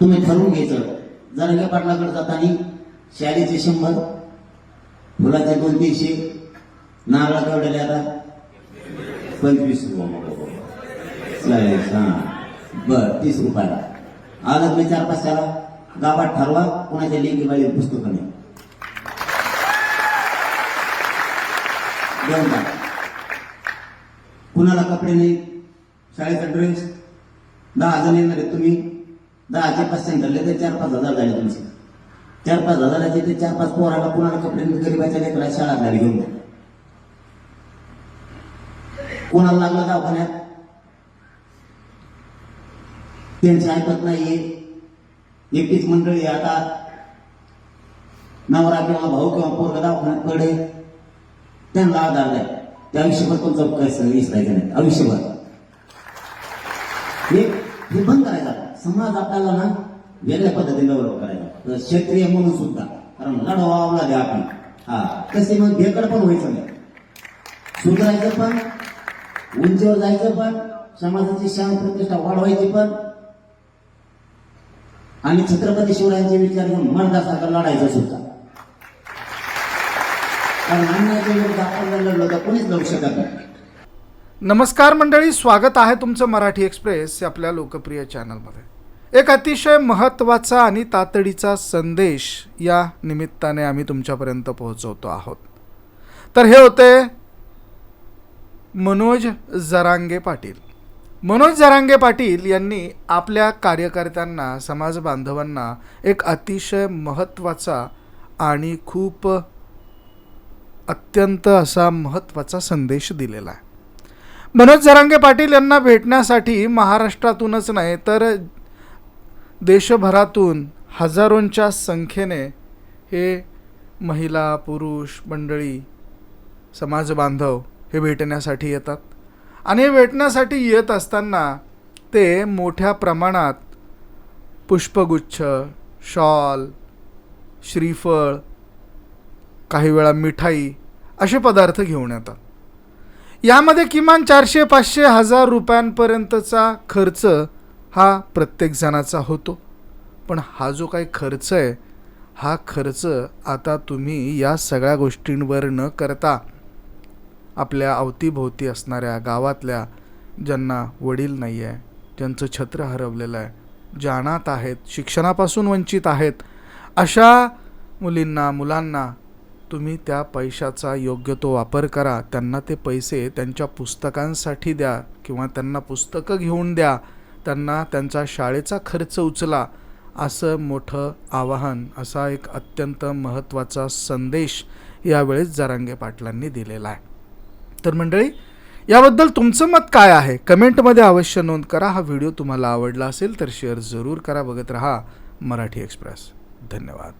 तुम्ही ठरवून घ्यायचं. जरंगे पाटलाकडे जाताना शाळेचे शंभर फुलाचे दोन तीनशे नारळा केवढ्याला आता पंचवीस रुपये हा. बर तीस रुपयाला. आलं तुम्ही चार पाच चारा गावात ठरवा कोणाच्या लेखी पाहिजे पुस्तकं नाही. देऊन कुणाला कपडे नाही? शाळेचा ड्रेस दहा जण येणार आहेत तुम्ही. दहा ते पाच धरले ते चार पाच हजार झाले तुमचे. चार पाच हजाराचे ते चार पाच पोराला कुणाला कपडे गरीबाच्या लेकरा शाळा झाली घेऊन कोणाला लागलं दवाखान्यात? त्यांची ऐकत नाहीये. एकटीच मंडळी आता. नवरा किंवा भाऊ किंवा पोरगा दवाखान्यात पडे. त्यांना आधार द्या. त्या आयुष्यभर तुमचं काय विसरायचं नाही आयुष्यभर. हे हे बंद करायचं समाज आपल्याला ना वेगळ्या पद्धतीने गौरव करायचा. क्षेत्रीय म्हणून सुद्धा. कारण लढवावला लागेल आपण. हा. तसे मग भेकड पण व्हायचं नाही. सुधारायचं पण उंचीवर जायचं पण समाजाची शान प्रतिष्ठा वाढवायची पण. आणि छत्रपती शिवरायांचे विचार घेऊन मर्दासारखं लढायचं सुद्धा. कारण अन्यायाच्या विरुद्ध आपण लढलो तर कोणीच लढू शकत नाही. नमस्कार मंडळी स्वागत आहे तुमचं मराठी एक्सप्रेस आपल्या लोकप्रिय चॅनलमध्ये. एक अतिशय महत्त्वाचा आणि तातडीचा संदेश या निमित्ताने आम्ही तुमच्यापर्यंत पोहोचवतो आहोत. तर हे होते मनोज जरांगे पाटील. मनोज जरांगे पाटील यांनी आपल्या कार्यकर्त्यांना समाज बांधवांना एक अतिशय महत्त्वाचा आणि खूप अत्यंत असा महत्त्वाचा संदेश दिलेला आहे. मनोज जरांगे पाटील यांना भेटण्यासाठी महाराष्ट्रातूनच नाही तर देशभरातून हजारोंच्या संख्येने हे महिला पुरुष मंडळी समाज बांधव हे भेटण्यासाठी येतात. आणि हे भेटण्यासाठी येत असताना ते मोठ्या प्रमाणात पुष्पगुच्छ शॉल श्रीफळ काही वेळा मिठाई असे पदार्थ घेऊन येतात. यामध्ये किमान चारशे पाचशे हजार रुपयांपर्यंतचा खर्च हा प्रत्येक जणाचा होतो. पण हा जो काही खर्च आहे हा खर्च आता तुम्ही या सगळ्या गोष्टींवर न करता आपल्या अवतीभोवती असणाऱ्या गावातल्या ज्यांना वडील नाही आहे ज्यांचं छत्र हरवलेलं आहे ज्या अनाथ आहेत शिक्षणापासून वंचित आहेत अशा मुलींना मुलांना तुम्ही त्या पैशाचा योग्य तो वापर करा. त्यांना ते पैसे त्यांच्या पुस्तकांसाठी द्या किंवा त्यांना पुस्तकं घेऊन द्या. त्यांना त्यांचा शाळेचा खर्च उचला. असं मोठं आवाहन असा एक अत्यंत महत्त्वाचा संदेश यावेळेस जरांगे पाटलांनी दिलेला आहे. तर मंडळी याबद्दल तुमचं मत काय आहे? कमेंटमध्ये अवश्य नोंद करा. हा व्हिडिओ तुम्हाला आवडला असेल तर शेअर जरूर करा. बघत रहा मराठी एक्सप्रेस. धन्यवाद.